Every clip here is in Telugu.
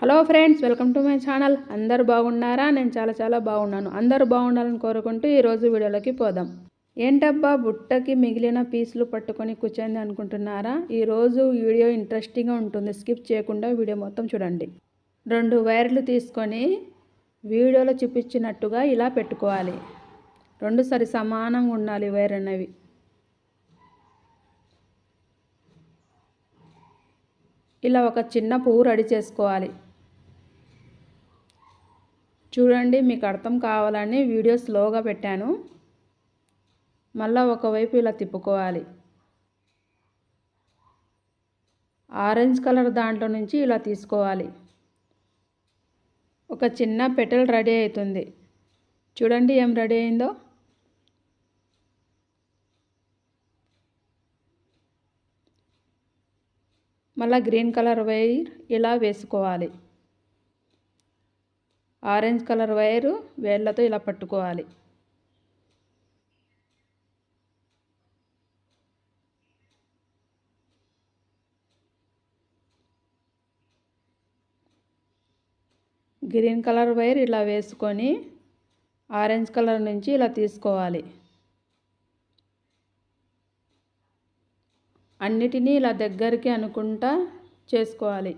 Hello friends welcome to my channel. అందరు బాగున్నారా? నేను చాలా చాలా బాగున్నాను. అందరూ బాగుండాలని కోరుకుంటూ ఈరోజు వీడియోలోకి పోదాం. ఏంటబ్బా బుట్టకి మిగిలిన పీసులు పట్టుకొని కూర్చొని అనుకుంటున్నారా? ఈరోజు వీడియో ఇంట్రెస్టింగ్గా ఉంటుంది. స్కిప్ చేయకుండా వీడియో మొత్తం చూడండి. రెండు వైర్లు తీసుకొని వీడియోలో చూపించినట్టుగా ఇలా పెట్టుకోవాలి. రెండు సరి సమానంగా ఉండాలి వైర్ అనేవి ఇలా ఒక చిన్న పువ్వు రెడీ చేసుకోవాలి. చూడండి మీకు అర్థం కావాలని వీడియో స్లోగా పెట్టాను. మళ్ళీ ఒకవైపు ఇలా తిప్పుకోవాలి. ఆరెంజ్ కలర్ దాంట్లో నుంచి ఇలా తీసుకోవాలి. ఒక చిన్న పెటల్ రెడీ అవుతుంది. చూడండి ఏం రెడీ అయిందో. మళ్ళీ గ్రీన్ కలర్ వైర్ ఇలా వేసుకోవాలి. ఆరెంజ్ కలర్ వైరు వేళ్ళతో ఇలా పట్టుకోవాలి. గ్రీన్ కలర్ వైర్ ఇలా వేసుకొని ఆరెంజ్ కలర్ నుంచి ఇలా తీసుకోవాలి. అన్నిటినీ ఇలా దగ్గరికి అనుకుంటా చేసుకోవాలి.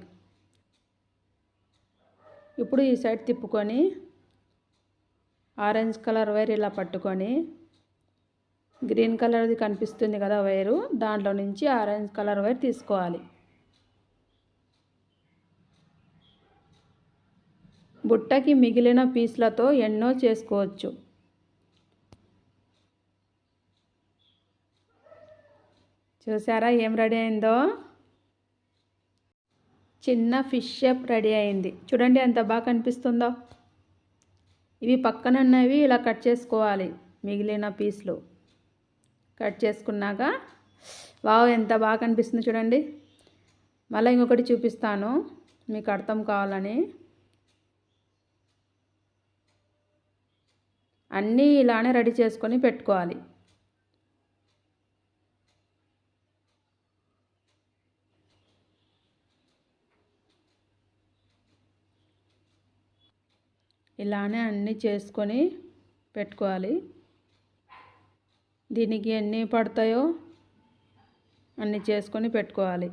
ఇప్పుడు ఈ సైడ్ తిప్పుకొని ఆరెంజ్ కలర్ వైర్ ఇలా పట్టుకొని గ్రీన్ కలర్ది కనిపిస్తుంది కదా వైరు దాంట్లో నుంచి ఆరెంజ్ కలర్ వైర్ తీసుకోవాలి. బుట్టకి మిగిలిన పీస్లతో ఎన్నో చేసుకోవచ్చు. చూసారా ఏం రెడీ అయిందో? చిన్న ఫిష్ షేప్ రెడీ అయింది. చూడండి ఎంత బాగా కనిపిస్తుందో. ఇవి పక్కన ఉన్నవి ఇలా కట్ చేసుకోవాలి మిగిలిన పీస్లు. కట్ చేసుకున్నాక వావ్ ఎంత బాగా కనిపిస్తుంది చూడండి. మళ్ళీ ఇంకొకటి చూపిస్తాను మీకు అర్థం కావాలని. అన్నీ ఇలానే రెడీ చేసుకొని పెట్టుకోవాలి. ఇలానే అన్నీ చేసుకొని పెట్టుకోవాలి. దీనికి ఎన్ని పడతాయో అన్నీ చేసుకొని పెట్టుకోవాలి.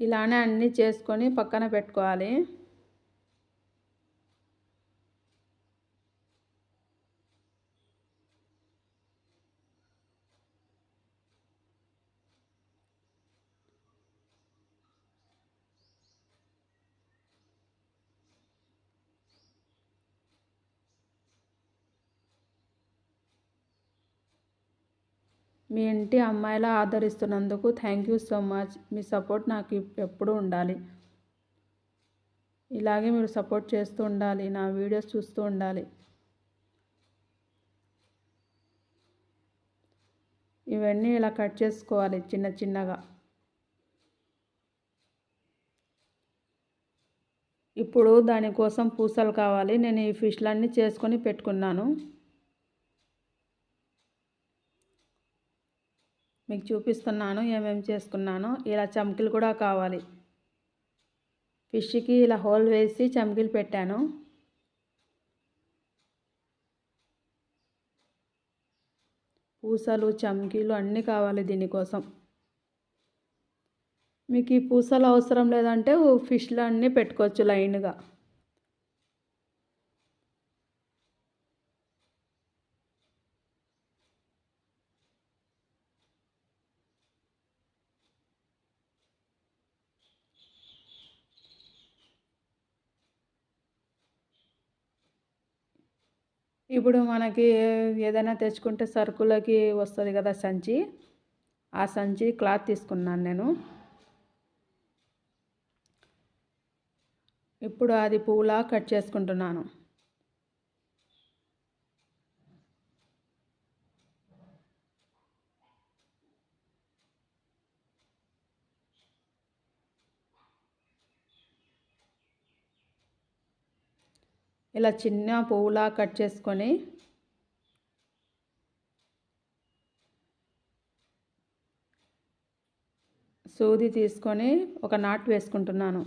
ఇలానే అన్నీ చేసుకొని పక్కన పెట్టుకోవాలి. మీ ఇంటి అమ్మాయిలా ఆదరిస్తున్నందుకు థ్యాంక్ యూ సో మచ్ మీ సపోర్ట్ నాకు ఎప్పుడూ ఉండాలి. ఇలాగే మీరు సపోర్ట్ చేస్తూ ఉండాలి నా వీడియోస్ చూస్తూ ఉండాలి. ఇవన్నీ ఇలా కట్ చేసుకోవాలి చిన్న చిన్నగా. ఇప్పుడు దానికోసం పూసలు కావాలి. నేను ఈ ఫిష్లన్నీ చేసుకొని పెట్టుకున్నాను. మీకు చూపిస్తున్నాను ఏమేమి చేసుకున్నాను. ఇలా చమ్కిలు కూడా కావాలి. ఫిష్కి ఇలా హోల్ వేసి చమ్కిలు పెట్టాను. పూసలు చమ్కీలు అన్నీ కావాలి దీనికోసం. మీకు ఈ పూసలు అవసరం లేదంటే ఫిష్లు అన్నీ పెట్టుకోవచ్చు లైన్గా. ఇప్పుడు మనకి ఏదైనా తెచ్చుకుంటే సరుకులకి వస్తుంది కదా సంచి. ఆ సంచి క్లాత్ తీసుకున్నాను నేను. ఇప్పుడు అది పువ్వులా కట్ చేసుకుంటున్నాను. ఇలా చిన్న పువ్వులా కట్ చేసుకొని సూది తీసుకొని ఒక నాట్ వేసుకుంటున్నాను.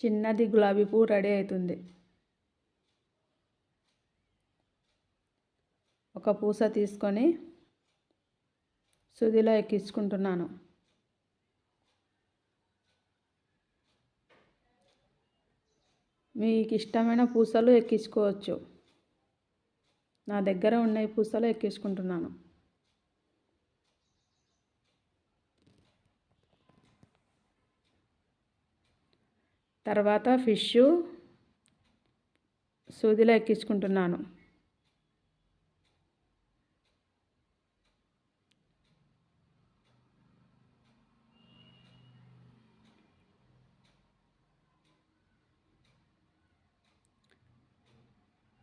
చిన్నది గులాబీ పువ్వు రెడీ అవుతుంది. ఒక పూస తీసుకొని సుధిలో ఎక్కించుకుంటున్నాను. మీకు ఇష్టమైన పూసలు ఎక్కించుకోవచ్చు. నా దగ్గర ఉన్న పూసలు ఎక్కించుకుంటున్నాను. తర్వాత ఫిష్ సూదిలో ఎక్కించుకుంటున్నాను.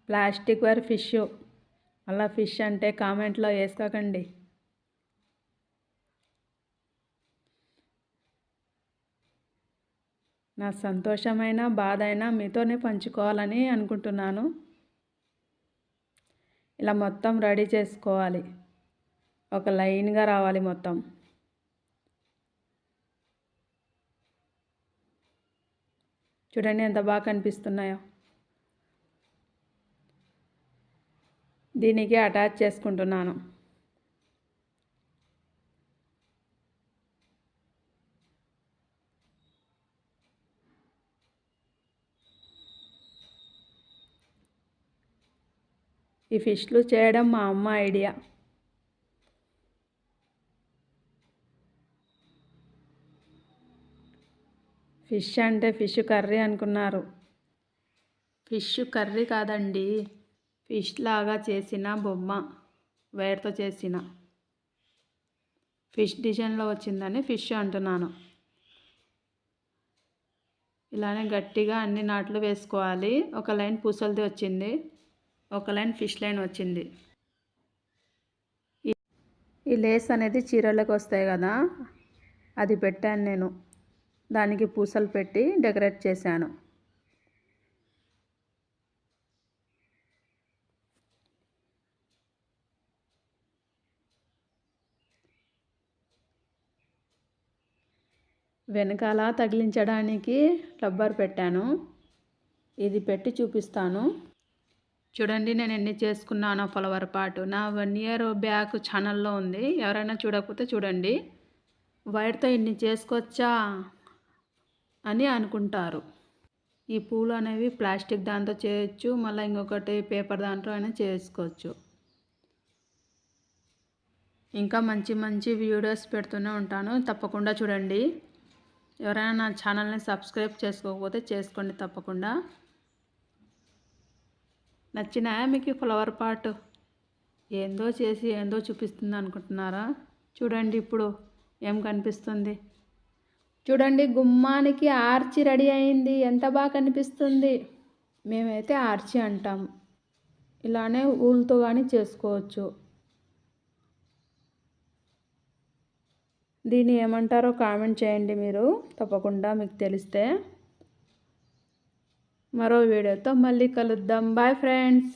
Plastic wire fish. అలా ఫిష్ అంటే కామెంట్లో వేసుకోకండి. నా సంతోషమైన బాధ అయినా మీతోనే పంచుకోవాలని అనుకుంటున్నాను. ఇలా మొత్తం రెడీ చేసుకోవాలి. ఒక లైన్గా రావాలి మొత్తం. చూడండి ఎంత బాగా కనిపిస్తున్నాయో. దీనికి అటాచ్ చేసుకుంటున్నాను. ఈ ఫిష్లు చేయడం మా అమ్మ ఐడియా. ఫిష్ అంటే ఫిష్ కర్రీ అనుకున్నారు. ఫిష్ కర్రీ కాదండి. ఫిష్ లాగా చేసిన బొమ్మ వైర్తో చేసిన. ఫిష్ డిజైన్లో వచ్చిందని ఫిష్ అంటున్నాను. ఇలానే గట్టిగా అన్ని నాట్లు వేసుకోవాలి. ఒక లైన్ పూసలది వచ్చింది. ఒక లైన్ ఫిష్ లైన్ వచ్చింది. ఈ లేస్ అనేది చీరలకు వస్తాయి కదా అది పెట్టాను నేను. దానికి పూసలు పెట్టి డెకరేట్ చేశాను. వెనకాల తగిలించడానికి రబ్బర్ పెట్టాను. ఇది పెట్టి చూపిస్తాను. చూడండి నేను ఎన్ని చేసుకున్నాను ఫలవర్ పాటు. నా వన్ ఇయర్ బ్యాక్ ఛానల్లో ఉంది. ఎవరైనా చూడకపోతే చూడండి. వైర్తో ఇన్ని చేసుకోవచ్చా అని అనుకుంటారు. ఈ పూలు అనేవి ప్లాస్టిక్ దాంతో చేయొచ్చు. మళ్ళీ ఇంకొకటి పేపర్ దాంట్లో అయినా చేసుకోవచ్చు. ఇంకా మంచి మంచి వీడియోస్ పెడుతూనే ఉంటాను. తప్పకుండా చూడండి. ఎవరైనా నా ఛానల్ని సబ్స్క్రైబ్ చేసుకోకపోతే చేసుకోండి తప్పకుండా. నచ్చిన మీకు ఫ్లవర్ పాట్? ఏందో చేసి ఏందో చూపిస్తుంది అనుకుంటున్నారా? చూడండి ఇప్పుడు ఏం కనిపిస్తుంది. చూడండి గుమ్మానికి ఆర్చి రెడీ అయింది. ఎంత బాగా కనిపిస్తుంది? మేమైతే ఆర్చి అంటాం. ఇలానే ఊళ్ళతో కానీ చేసుకోవచ్చు. దీన్ని ఏమంటారో కామెంట్ చేయండి మీరు తప్పకుండా మీకు తెలిస్తే. మరో వీడియోతో మళ్ళీ కలుద్దాం. Bye friends